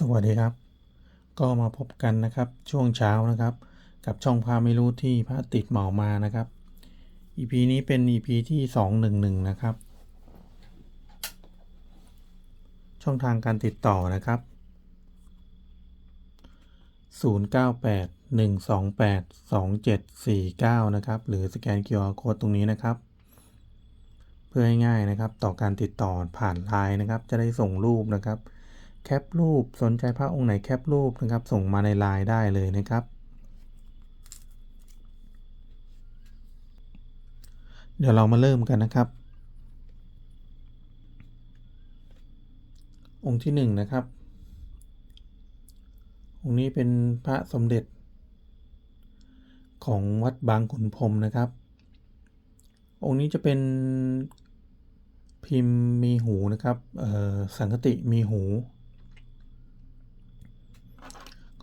สวัสดีครับ ก็มาพบกันนะครับช่วงเช้านะครับ กับช่องพาไม่รู้ที่พระติดเหมามานะครับ EP นี้เป็น EP ที่ 211 นะครับ ช่องทางการติดต่อนะครับ 098 128 2749 นะครับ หรือสแกน QR Code ตรงนี้นะครับ เพื่อให้ง่ายนะครับต่อการติดต่อผ่านไลน์นะครับ จะได้ส่งรูปนะครับ แคปรูปสนใจพระองค์ไหนแคปรูปนะครับ ส่งมาในไลน์ได้เลยนะครับ เดี๋ยวเรามาเริ่มกันนะครับ องค์ที่หนึ่งนะครับ องค์นี้เป็นพระสมเด็จ ของวัดบางขุนพรมนะครับ องค์นี้จะเป็นพิมพ์มีหูนะครับสังคติมีหู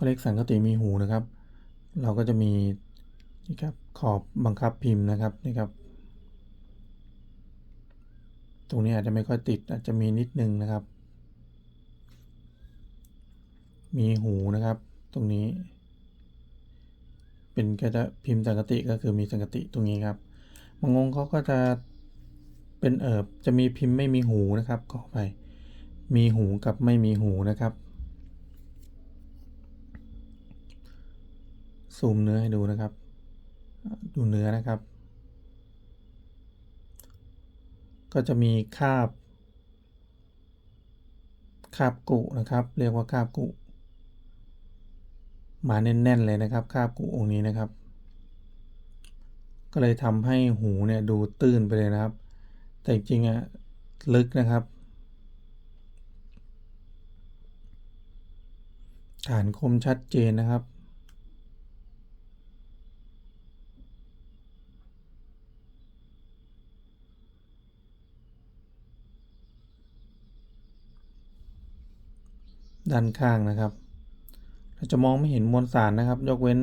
เขาเรียกสังคติมีหูนะครับ เราก็จะมีนี่ครับขอบบังคับพิมพ์นะครับนี่ครับ ตรงนี้อาจจะไม่ค่อยติดอาจจะมีนิดนึงนะครับ มีหูนะครับ ตรงนี้ เป็นก็จะพิมพ์สังกติก็คือมีสังกติตรงนี้ครับบางองค์เขาก็จะเป็นเอิบจะมีพิมพ์ไม่มีหูนะครับขอไปมีหูกับไม่มีหูนะครับ ซูมเนื้อให้ดูนะครับ ดูเนื้อนะครับ ก็จะมีคาบ คาบกุนะครับ เรียกว่าคาบกุมาแน่นๆเลยนะครับ คาบกุองค์นี้นะครับ ก็เลยทำให้หูเนี่ยดูตื้นไปเลยนะครับ แต่จริงๆอะลึกนะครับฐานคมชัดเจนนะครับ ด้านข้างนะครับ เราจะมองไม่เห็นมวลสารนะครับ ยกเว้น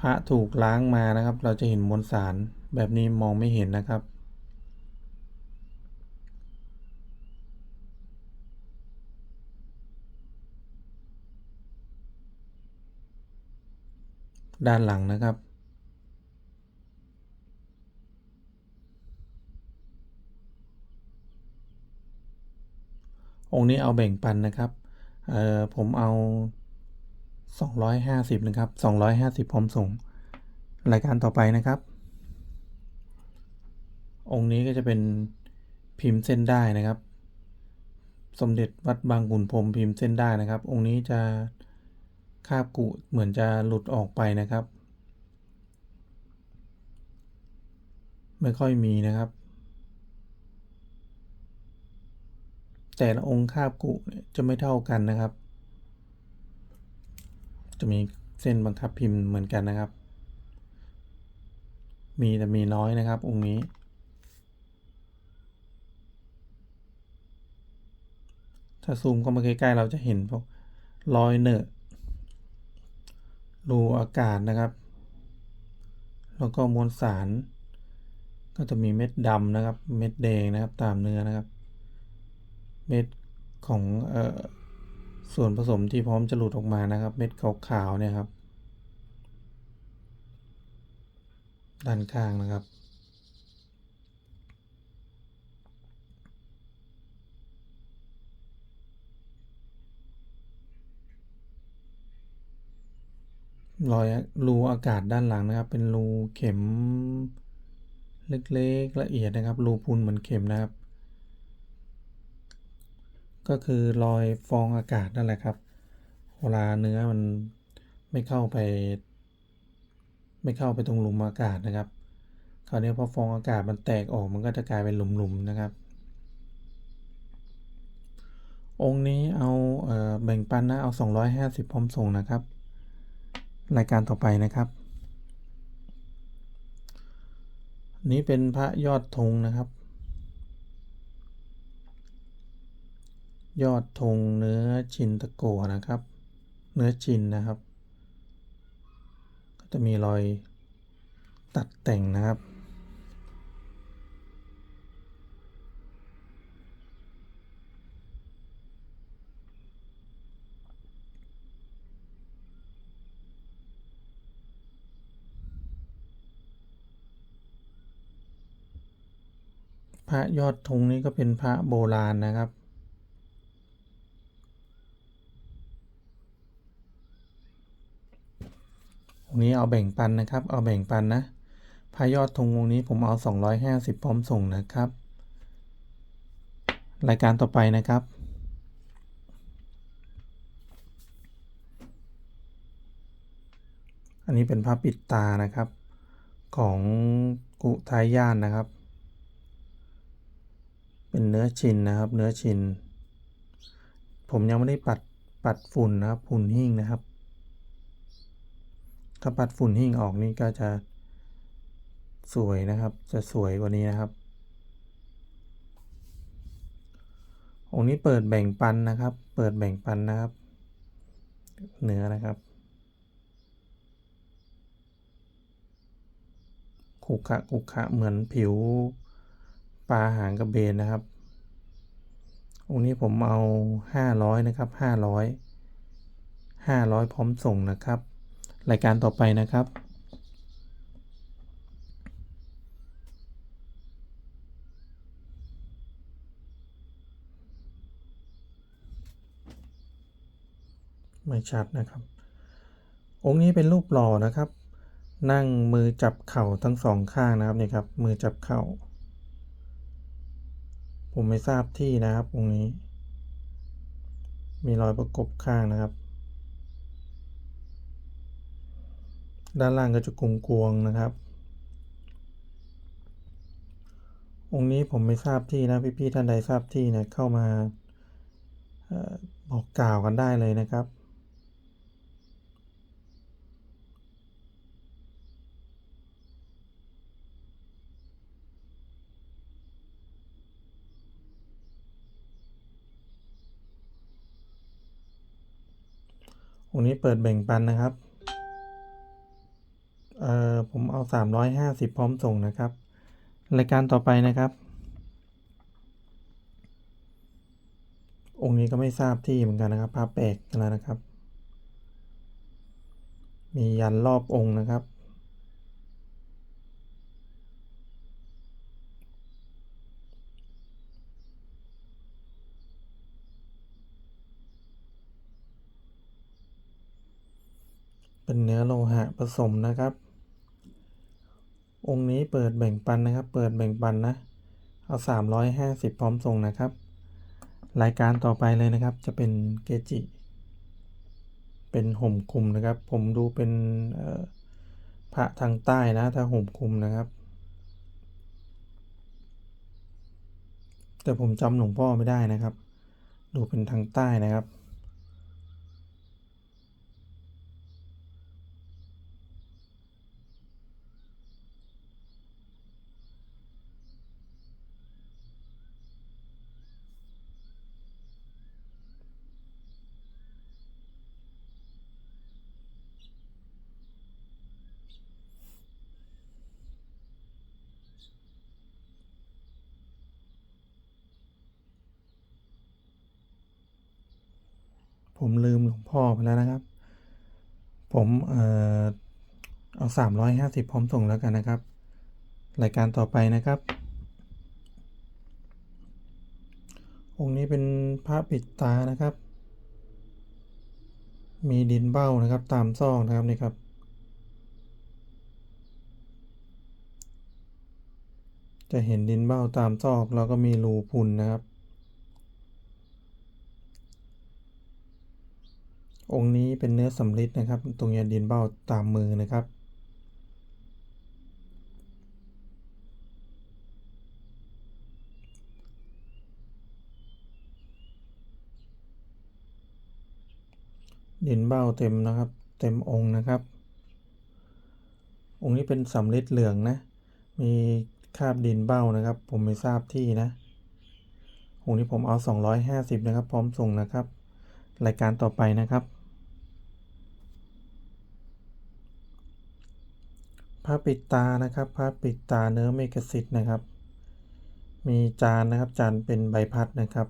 พระถูกล้างมานะครับ เราจะเห็นมวลสารแบบนี้มองไม่เห็นนะครับ ด้านหลังนะครับองค์นี้เอาแบ่งปันนะครับ เอ่อผมเอา 250 นะครับ 250 พร้อมส่ง รายการต่อไปนะครับ องค์นี้ก็จะเป็นพิมพ์เส้นได้นะครับ สมเด็จวัดบางขุนพรมพิมพ์เส้นได้นะครับ องค์นี้จะคาบกุเหมือนจะหลุดออกไปนะครับ ไม่ค่อยมีนะครับ แต่ละองค์คาบกุเนี่ยจะไม่เท่ากันนะครับ จะมีเส้นบังคับพิมพ์เหมือนกันนะครับ มีแต่มีน้อยนะครับ องค์นี้ ถ้าซูมเข้ามาใกล้ๆเราจะเห็นพวกรอยเนอะรูอากาศนะครับ แล้วก็มวลสาร ก็จะมีเม็ดดำนะครับ เม็ดแดงนะครับตามเนื้อนะครับ เม็ดของออส่วนผสมที่พร้อมจะหลุดออกมานะครับ เม็ดขาวๆเนี่ยครับ ด้านข้างนะครับรอยรูอากาศด้านหลังนะครับ เป็นรูเข็มเล็กๆละเอียดนะครับ รูพุนเหมือนเข็มนะครับ ก็คือรอยฟองอากาศนั่นแหละครับ เวลาเนื้อมันไม่เข้าไป ไม่เข้าไปตรงหลุมอากาศนะครับ คราวนี้พอฟองอากาศมันแตกออกมันก็จะกลายเป็นหลุมๆนะครับ องค์นี้เอาเออแบ่งปันนะเอา 250 พร้อมส่งนะครับ รายการต่อไปนะครับ นี้เป็นพระยอดธงนะครับ ยอดธงเนื้อชินตะโกนะครับ เนื้อชินนะครับ ก็จะมีรอยตัดแต่งนะครับ พระยอดธงนี้ก็เป็นพระโบราณนะครับ องนี้เอาแบ่งปันนะครับ เอาแบ่งปันนะพระยอดธงองนี้ผมเอา 250 พร้อมส่งนะครับ รายการต่อไปนะครับ อันนี้เป็นพระปิดตานะครับ ของกุทายย่านนะครับ เป็นเนื้อชินนะครับ เนื้อชิน ผมยังไม่ได้ปัดปัดฝุ่นนะครับฝุ่นหิ้งนะครับ ถ้าปัดฝุ่นหิ้งออกนี่ก็จะสวยนะครับ จะสวยกว่านี้นะครับ องค์นี้เปิดแบ่งปันนะครับ เปิดแบ่งปันนะครับ เนื้อนะครับขุขะขุขะเหมือนผิวปลาหางกระเบนนะครับ องค์นี้ผมเอาห้าร้อยนะครับห้าร้อยห้าร้อยพร้อมส่งนะครับ รายการต่อไปนะครับไม่ชัดนะครับ องค์นี้เป็นรูปหล่อนะครับ นั่งมือจับเข่าทั้งสองข้างนะครับนี่ครับ มือจับเข่า ผมไม่ทราบที่นะครับองค์นี้ มีรอยประกบข้างนะครับ ด้านล่างก็จะกลงกวงนะครับ องค์นี้ผมไม่ทราบที่นะพี่ๆท่านใดทราบที่นะเข้ามาบอกกล่าวกันได้เลยนะครับองค์นี้เปิดแบ่งปันนะครับ ผมเอาสามร้อยห้าสิบพร้อมส่งนะครับ รายการต่อไปนะครับ องค์นี้ก็ไม่ทราบที่เหมือนกันนะครับภาพแปลกกันแล้วนะครับ มียันรอบองค์นะครับเป็นเนื้อโลหะผสมนะครับ องค์นี้เปิดแบ่งปันนะครับ เปิดแบ่งปันนะ เอาสามร้อยห้าสิบพร้อมส่งนะครับ รายการต่อไปเลยนะครับ จะเป็นเกจิ เป็นห่มคุมนะครับ ผมดูเป็นพระทางใต้นะถ้าห่มคุมนะครับ แต่ผมจำหลวงพ่อไม่ได้นะครับ ดูเป็นทางใต้นะครับ ผมลืมหลวงพ่อไปแล้วนะครับ ผมเออเอาสามร้อยห้าสิบพร้อมส่งแล้วกันนะครับ รายการต่อไปนะครับ องค์นี้เป็นพระปิดตานะครับ มีดินเบ้านะครับตามซอกนะครับนี่ครับจะเห็นดินเบ้าตามซอกแล้วก็มีรูพุนนะครับ องค์นี้เป็นเนื้อสำริดนะครับ ตรงเนี้ดินเบ้าตามมือนะครับดินเบ้าเต็มนะครับ เต็มองค์นะครับ องค์นี้เป็นสำริดเหลืองนะ มีคาบดินเบ้านะครับ ผมไม่ทราบที่นะองค์นี้ผมเอา 250 นะครับ พร้อมส่งนะครับ รายการต่อไปนะครับ พระปิดตานะครับพระปิดตาเนื้อเมกสิทธ์นะครับ มีจานนะครับจานเป็นใบพัดนะครับ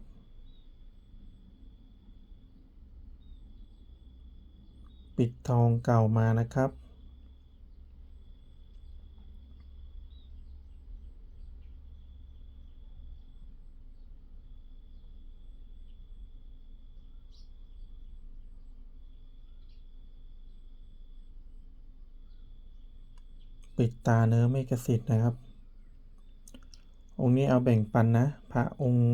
ปิดทองเก่ามานะครับ ปิดตาเนื้อเมกสิทธิ์นะครับ องค์นี้เอาแบ่งปันนะ พระองค์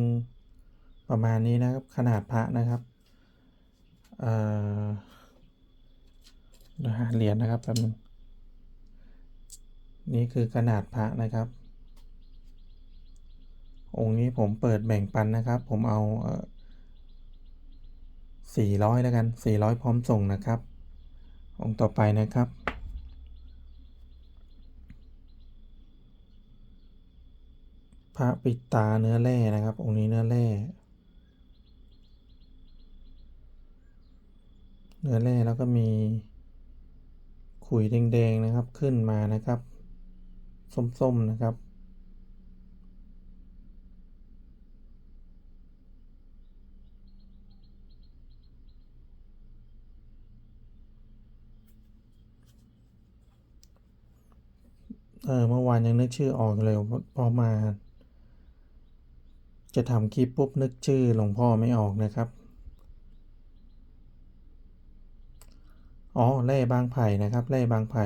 ประมาณนี้นะครับ ขนาดพระนะครับเอ่อหาเหรียญนะครับแป๊บนึงนี่คือขนาดพระนะครับ องค์นี้ผมเปิดแบ่งปันนะครับ ผมเอาสี่ร้อยแล้วกันสี่ร้อยพร้อมส่งนะครับ องค์ต่อไปนะครับ พระปิดตาเนื้อแร่นะครับ องค์นี้เนื้อแร่ เนื้อแร่แล้วก็มีขุยแดงๆนะครับขึ้นมานะครับ ส้มๆนะครับ เออเมื่อวานยังนึกชื่อออกเลยพอมา จะทำคลิปปุ๊บนึกชื่อหลวงพ่อไม่ออกนะครับ อ๋อแร่บางไผ่นะครับแร่บางไผ่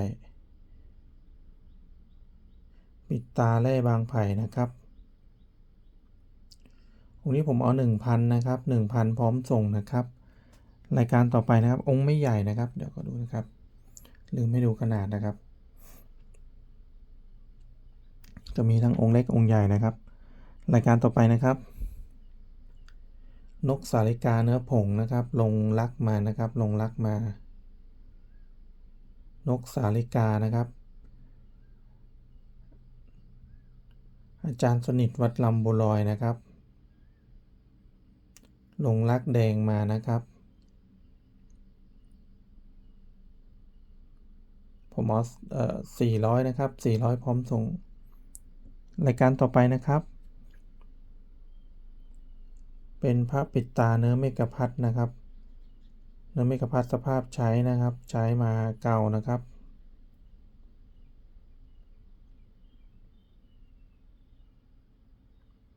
ปิดตาแร่บางไผ่นะครับองค์นี้ผมเอาหนึ่งพันนะครับหนึ่งพันพร้อมส่งนะครับ รายการต่อไปนะครับ องค์ไม่ใหญ่นะครับ เดี๋ยวก็ดูนะครับ ลืมไม่ดูขนาดนะครับ จะมีทั้งองค์เล็กองค์ใหญ่นะครับ รายการต่อไปนะครับ นกสาลิกาเนื้อผงนะครับ ลงลักมานะครับ ลงลักมา นกสาลิกานะครับ อาจารย์สนิทวัดลำบุรอยนะครับ ลงลักแดงมานะครับ ผมเอาเอ่อสี่ร้อยนะครับสี่ร้อยพร้อมส่ง รายการต่อไปนะครับ เป็นพระปิดตาเนื้อเมกะพัดนะครับ เนื้อเมกะพัดสภาพใช้นะครับ ใช้มาเก่านะครับ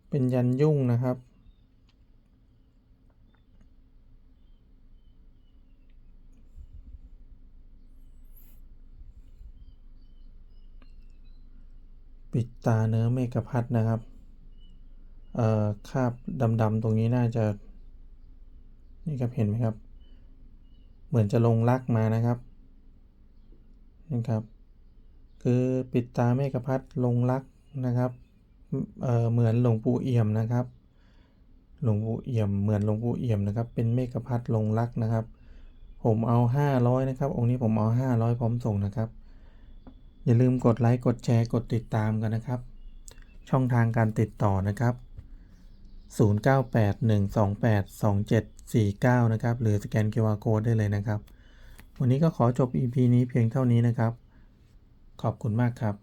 เป็นยันยุ่งนะครับปิดตาเนื้อเมกะพัดนะครับ เอ่อคราบดำๆตรงนี้น่าจะ นี่ครับเห็นไหมครับ เหมือนจะลงลักมานะครับนี่ครับ คือปิดตาเมกะพัดลงลักนะครับเอ่อเหมือนหลวงปู่เอี่ยมนะครับหลวงปู่เอี่ยมเหมือนหลวงปู่เอี่ยมนะครับ เป็นเมกะพัดลงลักนะครับ ผมเอาห้าร้อยนะครับ องค์นี้ผมเอาห้าร้อยพร้อมส่งนะครับ อย่าลืมกดไลค์กดแชร์กดติดตามกันนะครับ ช่องทางการติดต่อนะครับ 0981282749 นะครับ หรือสแกน QR Code ได้เลยนะครับ วันนี้ก็ขอจบ EP นี้เพียงเท่านี้นะครับ ขอบคุณมากครับ